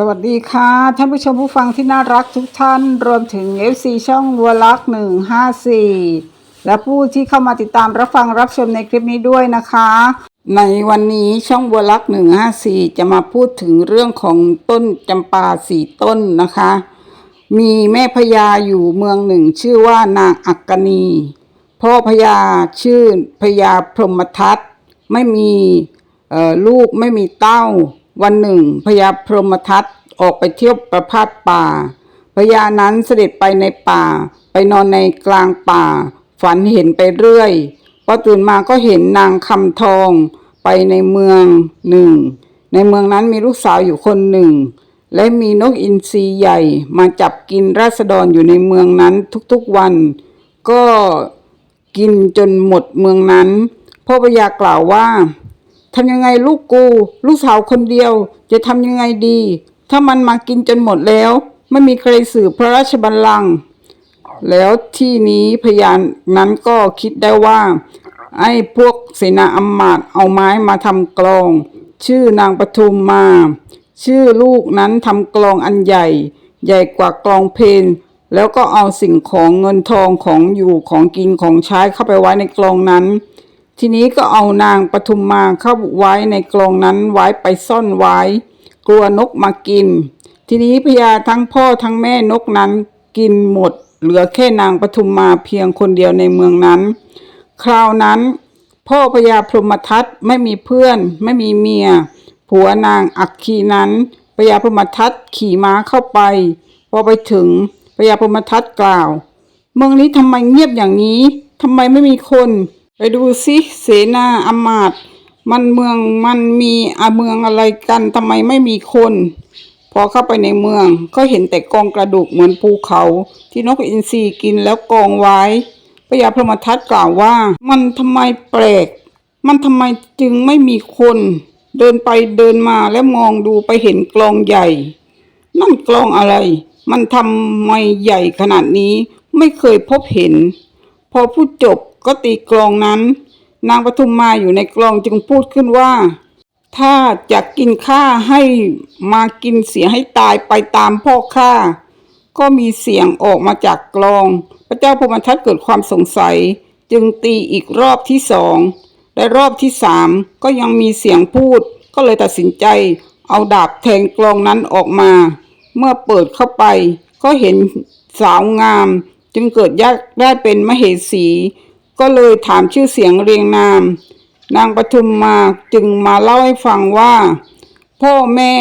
สวัสดีค่ะ ท่านผู้ชมผู้ฟังที่น่ารักทุกท่านรวมถึง FC ช่องวัวลักหนึ่งห้าสี่และผู้ที่เข้ามาติดตามรับฟังรับชมในคลิปนี้ด้วยนะคะ ในวันนี้ช่องวัวลักหนึ่งห้าสี่จะมาพูดถึงเรื่องของต้นจำปาสี่ต้นนะคะ มีแม่พญาอยู่เมืองหนึ่งชื่อว่านางอักกณี พ่อพญาชื่อพญาพรหมทัตไม่มีลูกไม่มีเต้า วันหนึ่งพญาพรหมทัตออกไปเที่ยวประพาสป่าพญานั้นเสด็จไปในป่า ไปนอนในกลางป่า ฝันเห็นไปเรื่อยพอตื่นมาก็เห็นนางคำทอง ไปในเมืองหนึ่ง ในเมืองนั้นมีลูกสาวอยู่คนหนึ่ง และมีนกอินทรีใหญ่มาจับกินราษฎรอยู่ในเมืองนั้นทุกๆวัน ก็กินจนหมดเมืองนั้นพ่อพญากล่าวว่า ทำยังไงลูกกู ลูกสาวคนเดียว จะทำยังไงดี ถ้ามันมากินจนหมดแล้ว ไม่มีใครสืบพระราชบัลลังก์แล้วที่นี้พยานนั้นก็คิดได้ว่า ไอ้พวกเสนาอำมาตย์เอาไม้มาทำกลอง ชื่อนางปทุมมา ชื่อลูกนั้นทำกลองอันใหญ่ ใหญ่กว่ากลองเพลงแล้วก็เอาสิ่งของเงินทองของอยู่ของกินของใช้เข้าไปไว้ในกลองนั้น ทีนี้ก็เอานางปทุมมาเข้าไว้ในกลองนั้นไว้ไปซ่อนไว้ กลัวนกมากิน ทีนี้พญาทั้งพ่อทั้งแม่นกนั้นกินหมด เหลือแค่นางปทุมมาเพียงคนเดียวในเมืองนั้น คราวนั้น พ่อพญาพรหมทัตไม่มีเพื่อน ไม่มีเมีย ผัวนางอักคีนั้นพญาพรหมทัตขี่ม้าเข้าไปพอไปถึงพญาพรหมทัตกล่าว เมืองนี้ทำไมเงียบอย่างนี้ทำไมไม่มีคน ไปดูสิเสนาอมาตมันเมืองมันมีอาเมืองอะไรกันทำไมไม่มีคน พอเข้าไปในเมือง ก็เห็นแต่กองกระดูกเหมือนภูเขา ที่นกอินทรีกินแล้วกองไว้พญาพรหมทัตกล่าวว่า มันทำไมแปลก มันทำไมจึงไม่มีคน เดินไปเดินมาแล้วมองดูไปเห็นกลองใหญ่ นั่นกลองอะไร มันทำไมใหญ่ขนาดนี้ไม่เคยพบเห็น พอพูดจบ ก็ตีกลองนั้น นางปทุมมาอยู่ในกลองจึงพูดขึ้นว่า ถ้าจะกินข้าให้มากินเสียให้ตายไปตามพ่อข้าก็มีเสียงออกมาจากกลอง พระเจ้าพมทัตเกิดความสงสัย จึงตีอีกรอบที่สองและรอบที่สามก็ยังมีเสียงพูด ก็เลยตัดสินใจ เอาดาบแทงกลองนั้นออกมา เมื่อเปิดเข้าไป ก็เห็นสาวงาม จึงเกิดยากได้เป็นมเหสี ก็เลยถามชื่อเสียงเรียงนาม นางปทุมมาจึงมาเล่าให้ฟังว่า พ่อแม่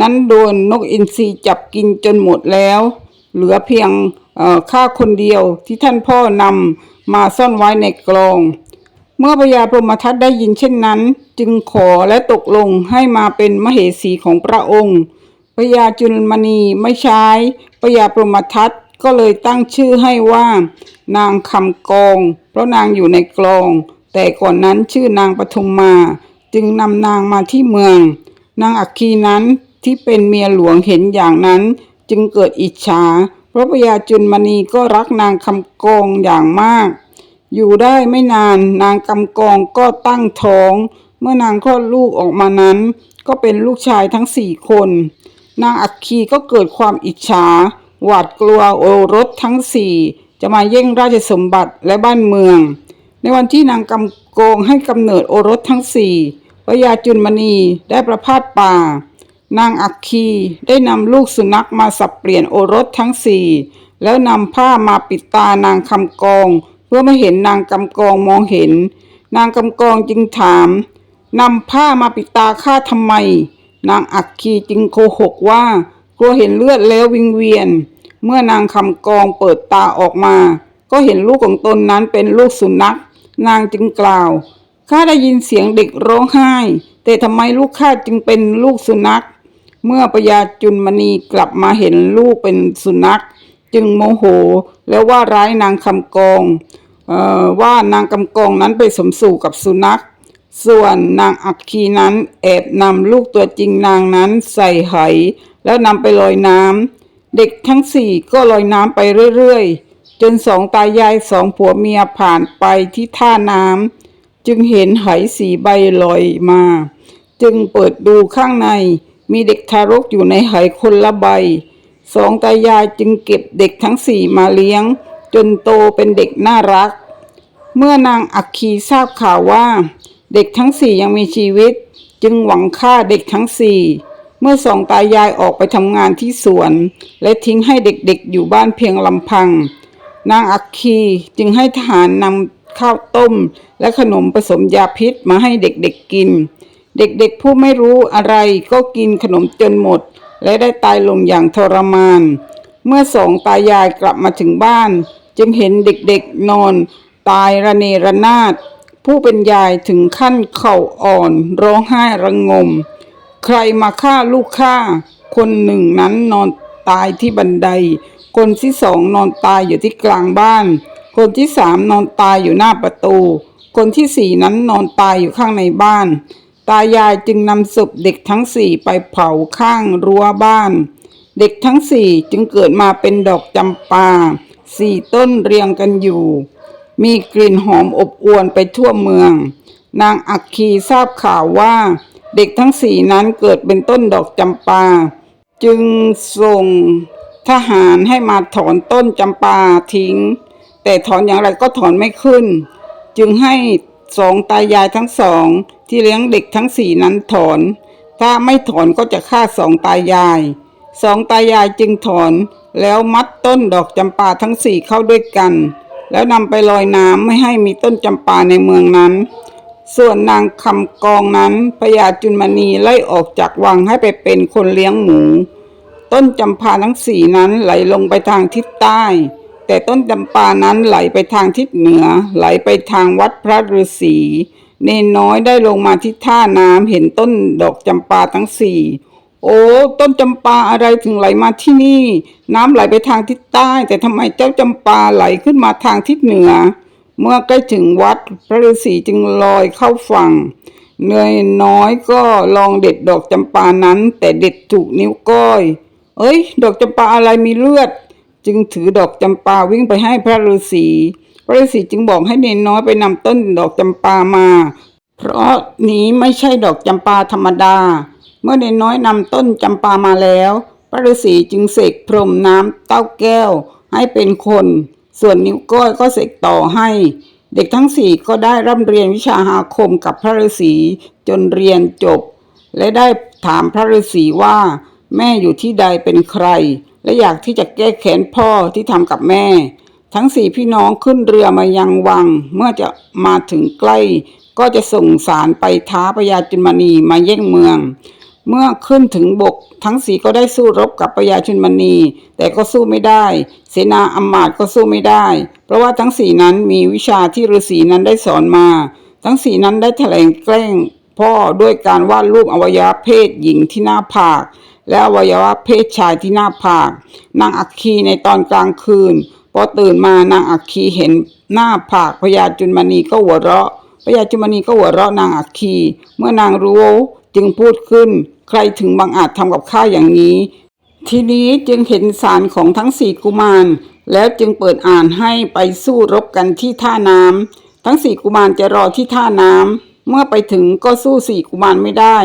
นั้นโดนนกอินทรีจับกินจนหมดแล้ว เหลือเพียงข้าคนเดียวที่ท่านพ่อนำมาซ่อนไว้ในกลอง เมื่อพญาพรหมทัตได้ยินเช่นนั้น จึงขอและตกลงให้มาเป็นมเหสีของพระองค์พญาจุลมณีไม่ใช้พญาพรหมทัตก็เลยตั้งชื่อให้ว่า นางคำกอง เพราะนางอยู่ในกลองแต่ก่อนนั้นชื่อนางปทุมมา จึงนำนางมาที่เมือง นางอัคคีนั้นที่เป็นเมียหลวงเห็นอย่างนั้น จึงเกิดอิจฉาเพราะพญาจุลมณีก็รักนางคำกองอย่างมาก อยู่ได้ไม่นานนางกำกองก็ตั้งท้อง เมื่อนางคลอดลูกออกมานั้น ก็เป็นลูกชายทั้งสี่คน นางอัคคีก็เกิดความอิจฉา หวาดกลัวโอรสทั้งสี่ จะมาแย่งราชสมบัติและบ้านเมือง ในวันที่นางกำกองให้กำเนิดโอรสทั้งสี่พระยาจุลมณีได้ประพาสป่า นางอัคคีได้นำลูกสุนัขมาสับเปลี่ยนโอรสทั้งสี่แล้วนำผ้ามาปิดตานางคำกอง เพื่อไม่เห็นนางกำกองมองเห็น นางกำกองจึงถามนำผ้ามาปิดตาข้าทำไม นางอัคคีจึงโกหกว่า กลัวเห็นเลือดแล้ววิงเวียน เมื่อนางคำกองเปิดตาออกมา ก็เห็นลูกของตนนั้นเป็นลูกสุนัข นางจึงกล่าวข้าได้ยินเสียงเด็กร้องไห้ แต่ทำไมลูกข้าจึงเป็นลูกสุนัข เมื่อปยาจุนมณีกลับมาเห็นลูกเป็นสุนัข จึงโมโหแล้วว่าร้ายนางคำกองออว่านางคำกองนั้นไปสมสู่กับสุนัข ส่วนนางอักคีนั้นแอบนำลูกตัวจริงนางนั้นใส่ไหแล้วนำไปลอยน้ำ เด็กทั้งสี่ก็ลอยน้ำไปเรื่อยๆ จนสองตายายสองผัวเมียผ่านไปที่ท่าน้ำจึงเห็นไหสีใบลอยมา จึงเปิดดูข้างในมีเด็กทารกอยู่ในไหคนละใบ สองตายายจึงเก็บเด็กทั้งสี่มาเลี้ยง จนโตเป็นเด็กน่ารัก เมื่อนางอัคคีทราบข่าวว่า เด็กทั้งสี่ยังมีชีวิต จึงหวังฆ่าเด็กทั้งสี่ เมื่อสองตายายออกไปทำงานที่สวน และทิ้งให้เด็กๆอยู่บ้านเพียงลำพัง นางอัคคีจึงให้ทหารนำข้าวต้ม และขนมผสมยาพิษมาให้เด็กๆกิน เด็กๆผู้ไม่รู้อะไรก็กินขนมจนหมด และได้ตายลงอย่างทรมาน เมื่อสองตายายกลับมาถึงบ้าน จึงเห็นเด็กๆนอน ตายระเนระนาดผู้เป็นยายถึงขั้นเข่าอ่อนร้องไห้ระงม ใครมาฆ่าลูกข้าคนหนึ่งนั้นนอนตายที่บันได คนที่สองนอนตายอยู่ที่กลางบ้าน คนที่สามนอนตายอยู่หน้าประตู คนที่สี่นั้นนอนตายอยู่ข้างในบ้าน ตายายจึงนำศพเด็กทั้งสี่ไปเผาข้างรั้วบ้าน เด็กทั้งสี่จึงเกิดมาเป็นดอกจำปาสี่ต้นเรียงกันอยู่ มีกลิ่นหอมอบอวนไปทั่วเมือง นางอักคีทราบข่าวว่า เด็กทั้งสี่นั้นเกิดเป็นต้นดอกจำปา จึงส่งทหารให้มาถอนต้นจำปาทิ้ง แต่ถอนอย่างไรก็ถอนไม่ขึ้น จึงให้สองตายายทั้งสอง ที่เลี้ยงเด็กทั้งสี่นั้นถอน ถ้าไม่ถอนก็จะฆ่าสองตายาย สองตายายจึงถอนแล้วมัดต้นดอกจำปาทั้งสี่เข้าด้วยกัน แล้วนำไปลอยน้ำไม่ให้มีต้นจำปาในเมืองนั้น ส่วนนางคำกองนั้นพญาจุลมณีไล่ออกจากวังให้ไปเป็นคนเลี้ยงหมู ต้นจำปาทั้งสี่นั้นไหลลงไปทางทิศใต้ แต่ต้นจำปานั้นไหลไปทางทิศเหนือ ไหลไปทางวัดพระฤาษีเนนน้อยได้ลงมาที่ท่าน้ำเห็นต้นดอกจำปาทั้งสี่โอ้ต้นจำปาอะไรถึงไหลมาที่นี่ น้ำไหลไปทางทิศใต้ แต่ทำไมเจ้าจำปาไหลขึ้นมาทางทิศเหนือ เมื่อใกล้ถึงวัดพระฤาษีจึงลอยเข้าฝั่งเนยน้อยก็ลองเด็ดดอกจำปานั้น แต่เด็ดถูกนิ้วก้อย เอ้ย ดอกจำปาอะไรมีเลือด จึงถือดอกจำปาวิ่งไปให้พระฤาษีพระฤาษีจึงบอกให้เนนน้อยไปนำต้นดอกจำปามา เพราะนี้ไม่ใช่ดอกจำปาธรรมดา เมื่อเนนน้อยนำต้นจำปามาแล้ว พระฤาษีจึงเสกพรมน้ำเต้าแก้วให้เป็นคน ส่วนนิ้วก้อยก็เสกต่อให้ เด็กทั้งสี่ก็ได้ร่ำเรียนวิชาอาคมกับพระฤาษีจนเรียนจบ และได้ถามพระฤาษีว่า แม่อยู่ที่ใดเป็นใคร และอยากที่จะแก้แค้นพ่อที่ทำกับแม่ ทั้งสี่พี่น้องขึ้นเรือมายังวัง เมื่อจะมาถึงใกล้ ก็จะส่งสารไปท้าพญาจุลมณีมาแย่งเมือง เมื่อขึ้นถึงบก ทั้งสีก็ได้สู้รบกับพญาชุนมณี แต่ก็สู้ไม่ได้ เสนาอำมาตย์ก็สู้ไม่ได้ เพราะว่าทั้งสี่นั้นมีวิชาที่ฤาษีนั้นได้สอนมา ทั้งสี่นั้นได้แถลงแกล้งพ่อด้วยการวาดรูปอวัยวะเพศหญิงที่หน้าผาก และอวัยวะเพศชายที่หน้าผาก นางอัคคีในตอนกลางคืนพอตื่นมานางอัคคีเห็นหน้าผากพญาจุลมณีก็หัวเราะพญาจุลมณีก็หัวเราะนางอัคคี เมื่อนางรู้ จึงพูดขึ้น ใครถึงบังอาจทำกับข้าอย่างนี้ ทีนี้จึงเห็นสารของทั้งสี่กุมาร แล้วจึงเปิดอ่านให้ไปสู้รบกันที่ท่าน้ำทั้งสี่กุมารจะรอที่ท่าน้ำเมื่อไปถึงก็สู้สี่กุมารไม่ได้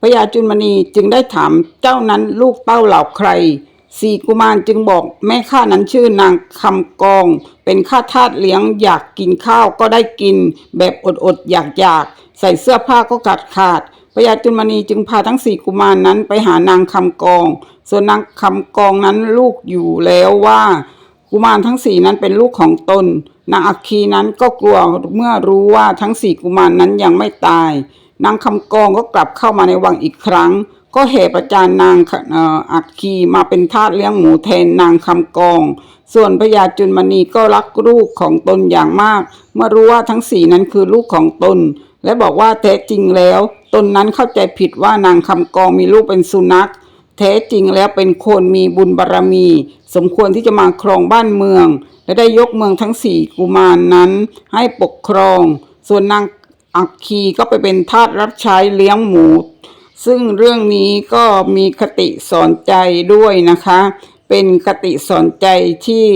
พญาจุลมณีจึงได้ถามเจ้านั้นลูกเต้าเหล่าใครสี่กุมารจึงบอกแม่ข้านั้นชื่อนางคำกอง เป็นข้าทาสเลี้ยงอยากกินข้าวก็ได้กิน แบบอดๆออยากๆ ใส่เสื้อผ้าก็ขาดขาด พญาจุลมณีจึงพาทั้งสี่กุมารนั้นไปหานางคำกอง ส่วนนางคำกองนั้นลูกอยู่แล้วว่า กุมารทั้งสี่นั้นเป็นลูกของตน นางอัคคีนั้นก็กลัวเมื่อรู้ว่าทั้งสี่กุมารนั้นยังไม่ตาย นางคำกองก็กลับเข้ามาในวังอีกครั้ง ก็แห่ประจานนางอัคคีมาเป็นทาสเลี้ยงหมูแทนนางคำกอง ส่วนพญาจุลมณีก็รักลูกของตนอย่างมาก เมื่อรู้ว่าทั้งสี่นั้นคือลูกของตน และบอกว่าแท้จริงแล้วตนนั้นเข้าใจผิดว่านางคำกองมีลูกเป็นสุนัข แท้จริงแล้วเป็นคนมีบุญบารรมี สมควรที่จะมาครองบ้านเมือง และได้ยกเมืองทั้งสี่กุมารนนั้น ให้ปกครอง ส่วนนางอัคคีก็ไปเป็นทาสรับใช้เลี้ยงหมู ซึ่งเรื่องนี้ก็มีคติสอนใจด้วยนะคะ เป็นคติสอนใจที่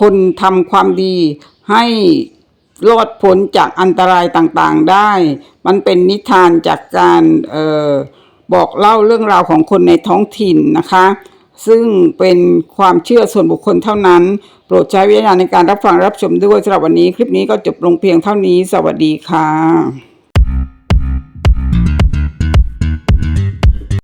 คนทำความดีให้ รอดพ้นจากอันตรายต่างๆได้ มันเป็นนิทานจากการออบอกเล่าเรื่องราวของคนในท้องถิ่นนะคะ ซึ่งเป็นความเชื่อส่วนบุคคลเท่านั้น โปรดใช้วิจารณญาณในการรับฟังรับชมด้วยสำหรับวันนี้ คลิปนี้ก็จบลงเพียงเท่านี้ สวัสดีค่ะ